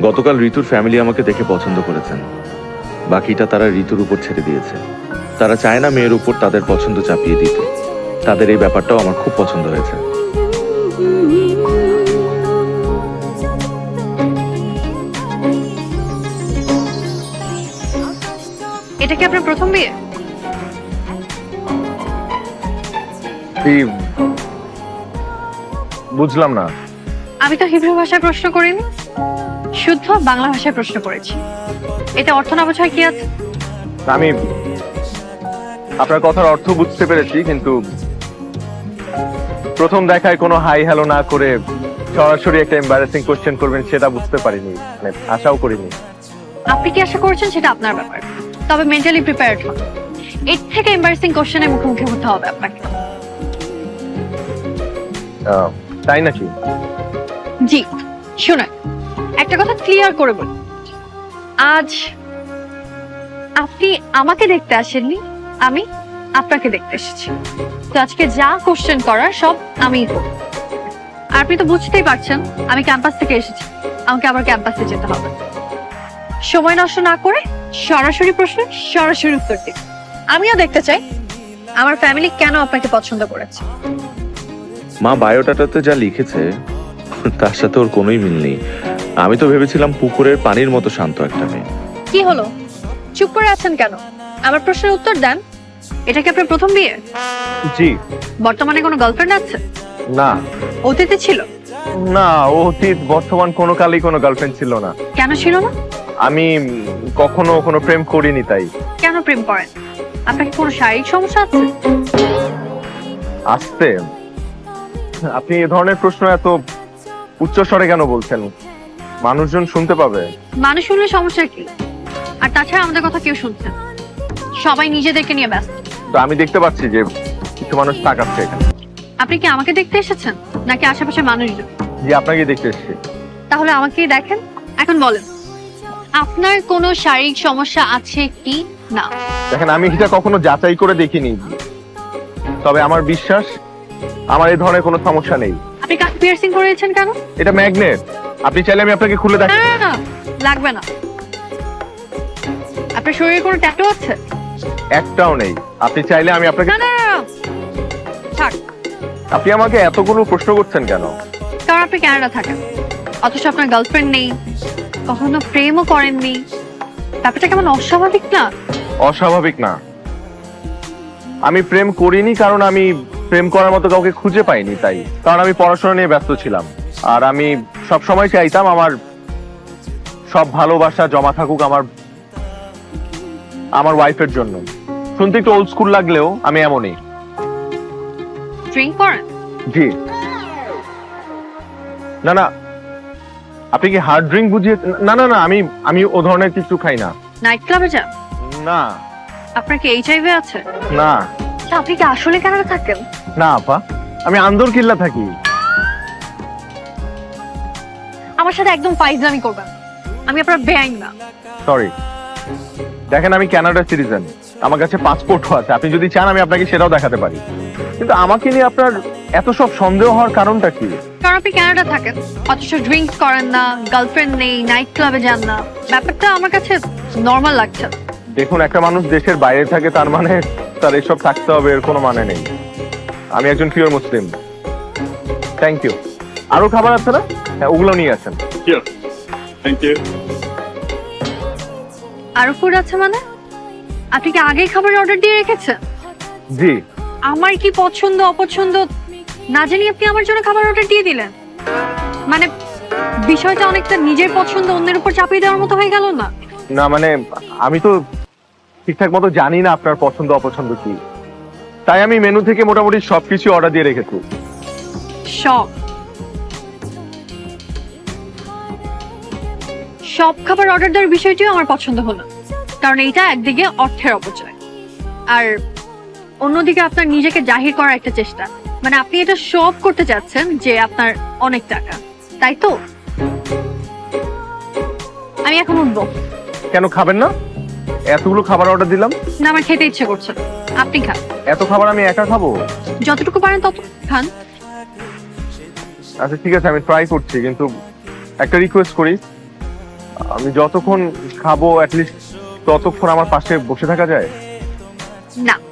গতকাল ঋতুর ফ্যামিলি আমাকে দেখে পছন্দ করেছেন। বাকিটা তারা ঋতুর উপর ছেড়ে দিয়েছে। তারা চায় না মেয়ের উপর তাদের পছন্দ চাপিয়ে দিতে। তাদের এই ব্যাপারটাও আমার খুব পছন্দ হয়েছে। এটা কি আপনার প্রথম বিয়ে? বুঝলাম না। আমি তো হিব্রু ভাষায় প্রশ্ন করিনি। শুদ্ধ বাংলা ভাষায় প্রশ্ন করেছি। এটা অর্থ না বোঝায় কি আছে? আমি আপনার কথার অর্থ বুঝতে পেরেছি কিন্তু প্রথম দেখায় কোনো হাই হ্যালো না করে সরাসরি একটা এম্বারাসিং কোশ্চেন করবেন সেটা বুঝতে পারিনি মানে আশাও করিনি। আপনি কি আশা করছেন? সেটা আপনার ব্যাপার। তবে মেন্টালি প্রিপেয়ার্ড হন। এর থেকে এম্বারেসিং কোশ্চেনের মুখোমুখি হতে হবে আপনাকে। তাই নাকি? জি শুনুন। একটা কথা ক্লিয়ার করে বলি। আজ আপনি আমাকে দেখতে আসেননি, আমি আপনাকে দেখতে এসেছি। তো আজকে যা কোশ্চেন করার সব করব। আর আপনি তো বুঝতেই পারছেন, আমি ক্যাম্পাস থেকে এসেছি, আমাকে আবার ক্যাম্পাসে যেতে হবে। সময় নষ্ট না করে সরাসরি প্রশ্ন সরাসরি উত্তর দিন। আমিও দেখতে চাই, আমার ফ্যামিলি কেন আপনাকে পছন্দ করেছে? মা বায়োডাটাতে যা লিখেছে, তার সাথে ওর কোনোই মিল নেই। আমি তো ভেবেছিলাম পুকুরের পানির মতো শান্ত একটা মেয়ে। কি হলো? চুপ করে আছেন কেন? আমার প্রশ্নের উত্তর দেন। এটা কি আপনার প্রথম বিয়ে? জি। বর্তমানে কোনো গার্লফ্রেন্ড আছে? না। অতীতে ছিল? না অতীত বর্তমান কোনো কালেই কোনো গার্লফ্রেন্ড ছিল না। কেন ছিল না? আমি কখনো কোনো প্রেম করিনি তাই। কেন প্রেম করেন? আপনার কি কোনো শারীরিক সমস্যা আছে? আসতে। আপনি এ ধরনের প্রশ্ন এত উচ্চ স্বরে কেন বলছেন? মানুষজন শুনতে পাবে। মানুষ শুনলে সমস্যা কি? আর তাছাড়া আমাদের কথা কেউ শুনছে না। সবাই নিজেদেরকে নিয়ে ব্যস্ত। তো আমি দেখতে পাচ্ছি যে কিছু মানুষ তাকাচ্ছে এখানে। আপনি কি আমাকে দেখতে এসেছেন? নাকি আশেপাশে মানুষজন? যে আপনাকে দেখতে এসেছি। তাহলে আমাকেই দেখেন। এখন বলেন আপনার কোনো শারীরিক সমস্যা আছে কি না? দেখেন আমি এটা কখনো যাচাই করে দেখিনি। তবে আমার বিশ্বাস আমার এই ধরনের কোনো সমস্যা নেই। আপনি পিয়ার্সিং করেছেন কেন? এটা ম্যাগনেট আপনি চাইলে আমি আপনাকে খুলে না দেখ না, না লাগবে না। আপনার শরীরে কোনো ট্যাটু আছে? একটাও নেই। আপনি চাইলে আমি আপনাকে না না না, না। থাক। আপনি আমাকে এতগুলো প্রশ্ন করছেন কেন? কারণ আপনি কানাডা থাকেন। অথচ আপনার গার্লফ্রেন্ড নেই। কখনো প্রেমও করেননি। ব্যাপারটা কেমন অস্বাভাবিক না? অস্বাভাবিক না। আমি প্রেম করিনি কারণ আমি প্রেম করার মতো কাউকে খুঁজে পাইনি তাই। কারণ আমি পড়াশোনা নিয়ে ব্যস্ত ছিলাম। আর আমি সব সময় চাইতাম আমার সব ভালোবাসা জমা থাকুক আমার আমার ওয়াইফের জন্য। শুনতে একটু ওল্ড স্কুল লাগলেও আমি এমনই। ড্রিঙ্ক করেন? জি। না না। আপনি কি হার্ড ড্রিঙ্ক বুঝিয়ে না না না আমি আমি ও ধরনের কিছু খাই না। নাইট ক্লাবে যান? না। আপনার কি এইচআইভি আছে? না। আপনি কি আসলে কানাডা থাকেন? না আপা। আমি আন্দর কিল্লা থাকি। আমার সাথে একদম ফাইজলামি করবেন আমি আপনার বেআইন না। সরি দেখেন আমি কানাডা সিটিজেন আমার কাছে পাসপোর্টও আছে। আপনি যদি চান আমি আপনাকে সেটাও দেখাতে পারি। কিন্তু আমাকে নিয়ে আপনার এত সব সন্দেহ হওয়ার কারণটা কি? কারণ আপনি কানাডা থাকেন। অথচ ড্রিঙ্কস করেন না গার্লফ্রেন্ড নেই নাইট ক্লাবে যান না। ব্যাপারটা আমার কাছে নর্মাল লাগছে দেখুন একটা মানুষ দেশের বাইরে থাকে তার মানে তার এসব থাকতে হবে এর কোনো মানে নেই। আমি একজন পিওর মুসলিম থ্যাংক ইউ আরও খাবার আছে না? হ্যাঁ ওগুলো নিয়ে আসেন। You. আরও ফুড আছে মানে? আপনি কি আগেই খাবার অর্ডার দিয়ে রেখেছেন? জি। আমার কি পছন্দ অপছন্দ না জানি আপনি আমার জন্য খাবার অর্ডার দিয়ে দিলেন। মানে বিষয়টা অনেকটা নিজের পছন্দ অন্যের উপর চাপিয়ে দেওয়ার মতো হয়ে গেল না? না মানে আমি তো ঠিকঠাক মতো জানি না আপনার পছন্দ অপছন্দ কি। তাই আমি মেনু থেকে মোটামুটি সবকিছু অর্ডার দিয়ে রেখেছি। সব সব খাবার অর্ডার দেওয়ার বিষয়টিও আমার পছন্দ হলো কারণ এইটা একদিকে অর্থের অপচয়। আর অন্যদিকে আপনার নিজেকে জাহির করার একটা চেষ্টা। মানে আপনি এটা সব করতে চাচ্ছেন যে আপনার অনেক টাকা। তাই তো? আমি এখন উঠবো। কেন খাবেন না? এতগুলো খাবার অর্ডার দিলাম। না আমার খেতে ইচ্ছে করছে না। আপনি খান। এত খাবার আমি একা খাব? যতটুকু পারেন তত খান। আচ্ছা ঠিক আছে আমি ট্রাই করছি কিন্তু একটা রিকোয়েস্ট করি। আমি যতক্ষণ খাব অ্যাটলিস্ট ততক্ষণ আমার পাশে বসে থাকা যায়? না।